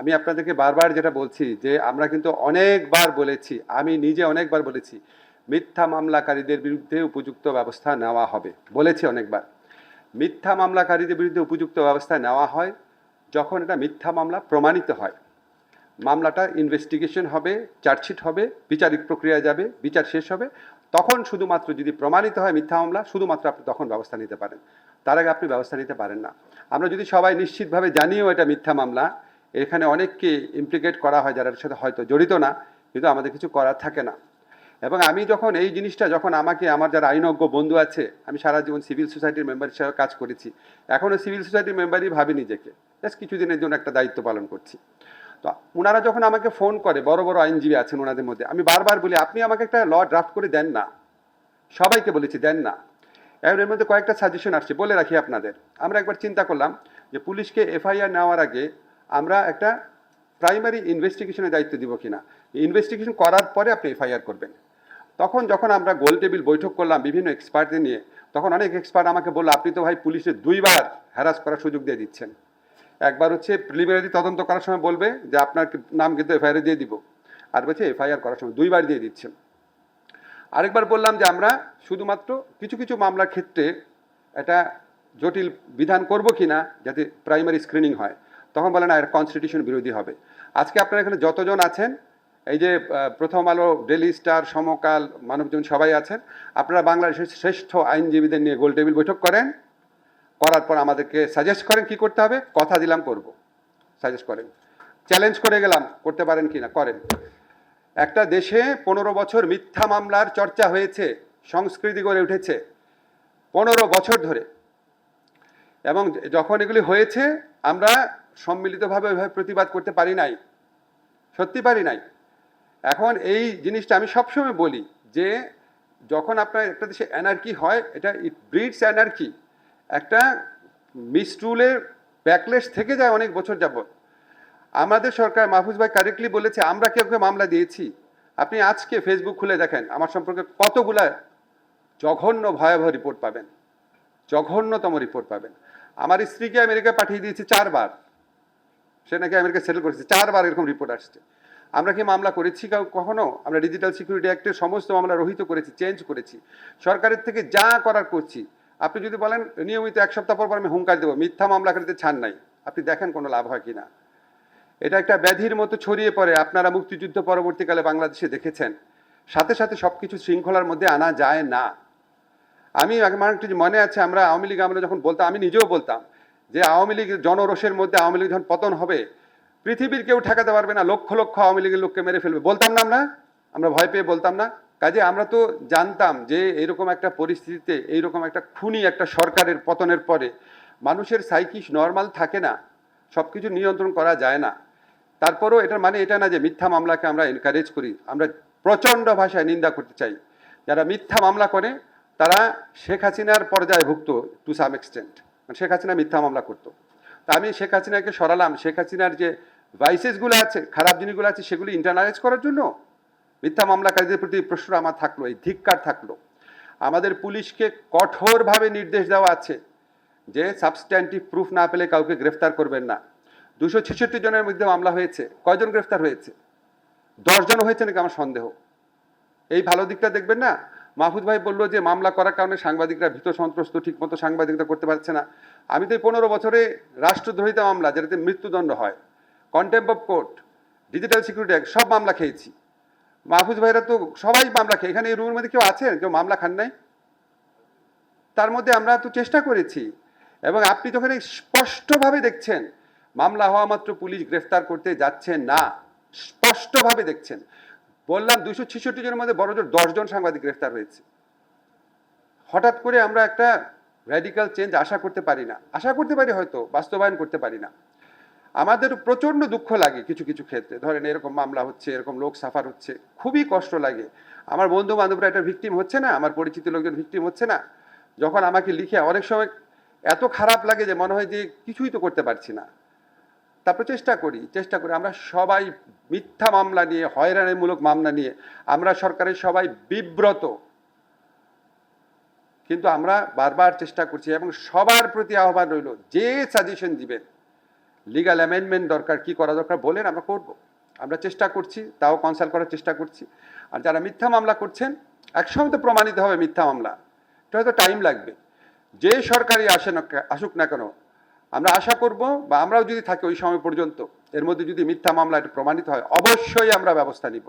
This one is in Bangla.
আমি আপনাদেরকে বারবার যেটা বলছি যে আমরা কিন্তু অনেকবার বলেছি, আমি নিজে অনেকবার বলেছি, মিথ্যা মামলাকারীদের বিরুদ্ধে উপযুক্ত ব্যবস্থা নেওয়া হবে। বলেছি অনেকবার। মিথ্যা মামলাকারীদের বিরুদ্ধে উপযুক্ত ব্যবস্থা নেওয়া হয় যখন এটা মিথ্যা মামলা প্রমাণিত হয়। মামলাটা ইনভেস্টিগেশন হবে চার্জশিট হবে, বিচারিক প্রক্রিয়া যাবে, বিচার শেষ হবে। তখন শুধুমাত্র যদি প্রমাণিত হয় মিথ্যা মামলা, শুধুমাত্র আপনি তখন ব্যবস্থা নিতে পারেন। তার আগে আপনি ব্যবস্থা নিতে পারেন না। আমরা যদি সবাই নিশ্চিতভাবে জানিও এটা মিথ্যা মামলা এখানে অনেককে ইমপ্লিকেট করা হয় যারা সাথে হয়তো জড়িত না, কিন্তু আমাদের কিছু করার থাকে না। এবং আমি যখন এই জিনিসটা যখন আমাকে, আমার যারা আইনজ্ঞ বন্ধু আছে, আমি সারা জীবন সিভিল সোসাইটির মেম্বার হিসেবে কাজ করেছি এখনও সিভিল সোসাইটির মেম্বারই ভাবি নিজেকে। জাস্ট কিছুদিনের জন্য একটা দায়িত্ব পালন করছি। তো ওনারা যখন আমাকে ফোন করে, বড় বড় আইনজীবী আছেন ওনাদের মধ্যে, আমি বারবার বলি, আপনি আমাকে একটা ল ড্রাফট করে দেন না। সবাইকে বলেছি, দেন না। এর মধ্যে কয়েকটা সাজেশন আসছে, বলে রাখি আপনাদের। আমরা একবার চিন্তা করলাম যে পুলিশকে এফআইআর নেওয়ার আগে আমরা একটা প্রাইমারি ইনভেস্টিগেশনের দায়িত্ব দিব কিনা। ইনভেস্টিগেশন করার পরে আপনি এফআইআর করবেন। তখন যখন আমরা গোল টেবিল বৈঠক করলাম বিভিন্ন এক্সপার্টদের নিয়ে, তখন অনেক এক্সপার্ট আমাকে বলল, আপনি তো ভাই পুলিশের দুইবার হ্যারাস করার সুযোগ দিয়ে দিচ্ছেন। একবার হচ্ছে প্রিলিমিনারি তদন্ত করার সময় বলবে যে আপনার নাম কিন্তু এফআইআর দিয়ে দিব। আর বলছে এফআইআর করার সময় দুইবার দিয়ে দিচ্ছেন। আরেকবার বললাম যে আমরা শুধুমাত্র কিছু কিছু মামলার ক্ষেত্রে এটা জটিল বিধান করব কি না যাতে প্রাইমারি স্ক্রিনিং হয়। তখন বলে না কনস্টিটিউশন বিরোধী হবে। আজকে আপনারা এখানে যতজন আছেন, এই যে প্রথম আলো ডেলি স্টার সমকাল মানবজন সবাই আছেন, আপনারা বাংলাদেশের শ্রেষ্ঠ আইনজীবীদের নিয়ে গোল টেবিল বৈঠক করেন। করার পর আমাদেরকে সাজেস্ট করেন কি করতে হবে, কথা দিলাম, করব। সাজেস্ট করেন। চ্যালেঞ্জ করে গেলাম, করতে পারেন কি না, করেন। একটা দেশে পনেরো বছর মিথ্যা মামলার চর্চা হয়েছে, সংস্কৃতি গড়ে উঠেছে, পনেরো বছর ধরে। এবং যখন এগুলি হয়েছে, আমরা সম্মিলিতভাবে ওইভাবে প্রতিবাদ করতে পারি নাই। সত্যি পারি নাই। এখন এই জিনিসটা আমি সবসময় বলি যে, যখন আপনার একটা দেশে অ্যানার্কি হয়, এটা ইট ব্রিডস অ্যানার্কি একটা মিসরুলের ব্যাকলেস থেকে যায় অনেক বছর যাবত আমাদের সরকার মাহফুজ ভাই কারেক্টলি বলেছে, আমরা কেউ কেউ মামলা দিয়েছি? আপনি আজকে ফেসবুক খুলে দেখেন, আমার সম্পর্কে কতগুলা জঘন্য ভয়াবহ রিপোর্ট পাবেন। জঘন্যতম রিপোর্ট পাবেন। আমার স্ত্রীকে আমেরিকায় পাঠিয়ে দিয়েছি চারবার। সে নাকি আমেরিকা সেটেল করেছে। চারবার এরকম রিপোর্ট আসছে। আমরা কি মামলা করেছি কখনো? আমরা ডিজিটাল সিকিউরিটি অ্যাক্টের সমস্ত মামলা রহিত করেছি চেঞ্জ করেছি। সরকারের থেকে যা করার করছি, আপনি যদি বলেন, নিয়মিত এক সপ্তাহ পর পর আমি হুঙ্কার দেবো, মিথ্যা মামলা মামলাকারীতে ছাড় নাই। আপনি দেখেন কোনো লাভ হয় কি না এটা একটা ব্যাধির মতো ছড়িয়ে পড়ে, আপনারা মুক্তিযুদ্ধ পরবর্তীকালে বাংলাদেশে দেখেছেন। সাথে সাথে সব কিছু শৃঙ্খলার মধ্যে আনা যায় না। আমি, আমার মনে আছে, আমরা আওয়ামী লীগ আমরা যখন বলতাম, আমি নিজেও বলতাম যে আওয়ামী লীগ জনরোষের মধ্যে আওয়ামী লীগ যখন পতন হবে, পৃথিবীর কেউ ঠেকাতে পারবে না, লক্ষ লক্ষ আওয়ামী লীগের লোককে মেরে ফেলবে। বলতাম না আমরা? আমরা ভয় পেয়ে বলতাম না? কাজে আমরা তো জানতাম যে এরকম একটা পরিস্থিতিতে, এইরকম একটা খুনি একটা সরকারের পতনের পরে মানুষের সাইকিস নর্মাল থাকে না সব কিছু নিয়ন্ত্রণ করা যায় না। তারপরেও এটার মানে এটা না যে মিথ্যা মামলাকে আমরা এনকারেজ করি, আমরা প্রচণ্ড ভাষায় নিন্দা করতে চাই। যারা মিথ্যা মামলা করে, তারা শেখ হাসিনার পর্যায়ে ভুক্ত to some extent Sheikh Hasina মিথ্যা মামলা করতো। তা আমি শেখ হাসিনাকে সরালাম। শেখ হাসিনার যে ভাইসেসগুলো আছে, খারাপ জিনিসগুলো আছে, সেগুলি ইন্টারনালাইজ করার জন্য মিথ্যা মামলাকারীদের প্রতি প্রশ্ন আমার থাকল, এই ধিক্কার থাকল। আমাদের পুলিশকে কঠোরভাবে নির্দেশ দেওয়া আছে যে সাবস্ট্যান্টিভ প্রুফ না পেলে কাউকে গ্রেফতার করবেন না। দুশো ছেষট্টি জনের মধ্যে মামলা হয়েছে। কয়জন গ্রেফতার হয়েছে? দশজন হয়েছে নাকি আমার সন্দেহ? এই ভালো দিকটা দেখবেন না? মাহফুজ ভাই বলল যে মামলা করার কারণে সাংবাদিকরা ভীত সন্ত্রস্ত, ঠিকমতো সাংবাদিকতা করতে পারছে না। আমি তো এই পনেরো বছরে রাষ্ট্রদ্রোহিতা মামলা, যেটাতে মৃত্যুদণ্ড হয় contempt of court digital security act সব মামলা খেয়েছি। মাহফুজ ভাইরা তো সবাই মামলা খেয়ে, এখানে এই রুমের মধ্যে কেউ আছেন? কেউ মামলা খান নাই? তার মধ্যে আমরা তো চেষ্টা করেছি। এবং আপনি যখন স্পষ্টভাবে দেখছেন, মামলা হওয়া মাত্র পুলিশ গ্রেফতার করতে যাচ্ছে না। স্পষ্টভাবে দেখছেন। বললাম দুশো ছেষট্টি জনের মধ্যে বড় জোর দশজন সাংবাদিক গ্রেফতার হয়েছে। হঠাৎ করে আমরা একটা র্যাডিক্যাল চেঞ্জ আশা করতে পারি না। আশা করতে পারি হয়তো, বাস্তবায়ন করতে পারি না। আমাদের প্রচণ্ড দুঃখ লাগে কিছু কিছু ক্ষেত্রে। ধরেন এরকম মামলা হচ্ছে, এরকম লোক সাফার হচ্ছে, খুবই কষ্ট লাগে। আমার বন্ধু বান্ধবরা একটা ভিকটিম হচ্ছে না, আমার পরিচিত লোকজন ভিকটিম হচ্ছে না। যখন আমাকে লিখে অনেক সময় এত খারাপ লাগে যে মনে হয় যে কিছুই তো করতে পারছি না। তারপর চেষ্টা করি চেষ্টা করি। আমরা সবাই মিথ্যা মামলা নিয়ে, হয়রানিমূলক মামলা নিয়ে, আমরা সরকারের সবাই বিব্রত। কিন্তু আমরা বারবার চেষ্টা করছি এবং সবার প্রতি আহ্বান রইল, যে সাজেশন দিবেন লিগাল অ্যামেন্ডমেন্ট দরকার, কি করা দরকার বলেন, আমরা করব। আমরা চেষ্টা করছি, তাও কনসাল্ট করার চেষ্টা করছি। আর যারা মিথ্যা মামলা করছেন, একসময় তো প্রমাণিত হবে মিথ্যা মামলা। এটা হয়তো টাইম লাগবে। যে সরকারি আসে না আসুক না কেন আমরা আশা করব বা আমরাও যদি থাকি ওই সময় পর্যন্ত, এর মধ্যে যদি মিথ্যা মামলা এটা প্রমাণিত হয়, অবশ্যই আমরা ব্যবস্থা নিব।